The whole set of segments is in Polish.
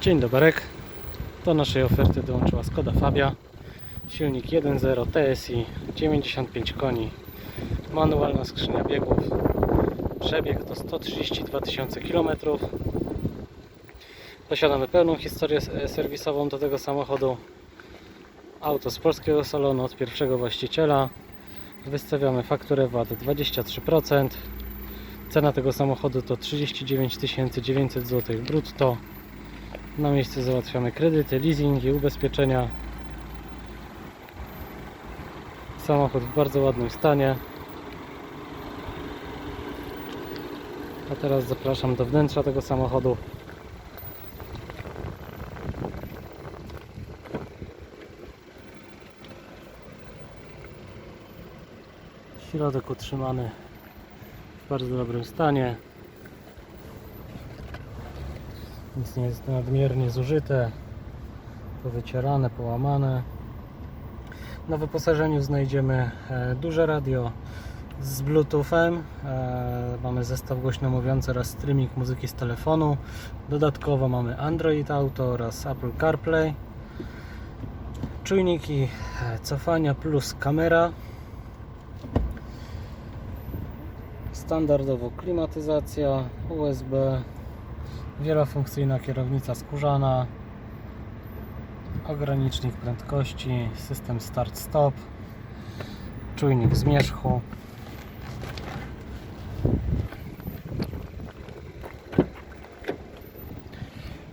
Dzień doberek. Do naszej oferty dołączyła Skoda Fabia. Silnik 1.0 TSI, 95 koni, manualna skrzynia biegów. Przebieg to 132 tysiące km. Posiadamy pełną historię s- serwisową do tego samochodu. Auto z polskiego salonu od pierwszego właściciela. Wystawiamy fakturę VAT 23%. Cena tego samochodu to 39 900 zł brutto. Na miejscu załatwiamy kredyty, leasingi, ubezpieczenia. Samochód w bardzo ładnym stanie. A teraz zapraszam do wnętrza tego samochodu. Środek utrzymany w bardzo dobrym stanie. Nic nie jest nadmiernie zużyte, powycierane, połamane. Na wyposażeniu znajdziemy e, duże radio z Bluetoothem. E, mamy zestaw głośno mówiący oraz streaming muzyki z telefonu. Dodatkowo mamy Android Auto oraz Apple CarPlay. Czujniki e, cofania plus kamera. Standardowo klimatyzacja, USB, wielofunkcyjna kierownica skórzana, ogranicznik prędkości, system start-stop, czujnik zmierzchu.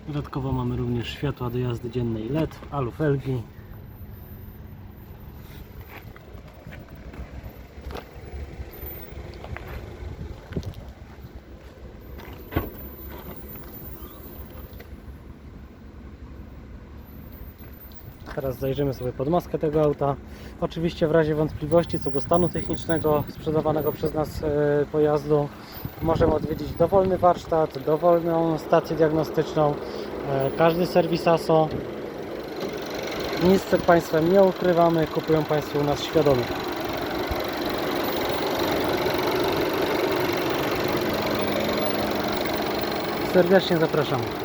Dodatkowo mamy również światła do jazdy dziennej LED, alufelgi. Teraz zajrzymy sobie pod maskę tego auta. Oczywiście w razie wątpliwości co do stanu technicznego sprzedawanego przez nas e, pojazdu możemy odwiedzić dowolny warsztat, dowolną stację diagnostyczną, e, każdy serwis ASO. Nic przed Państwem nie ukrywamy, kupują Państwo u nas świadomie. Serdecznie zapraszamy.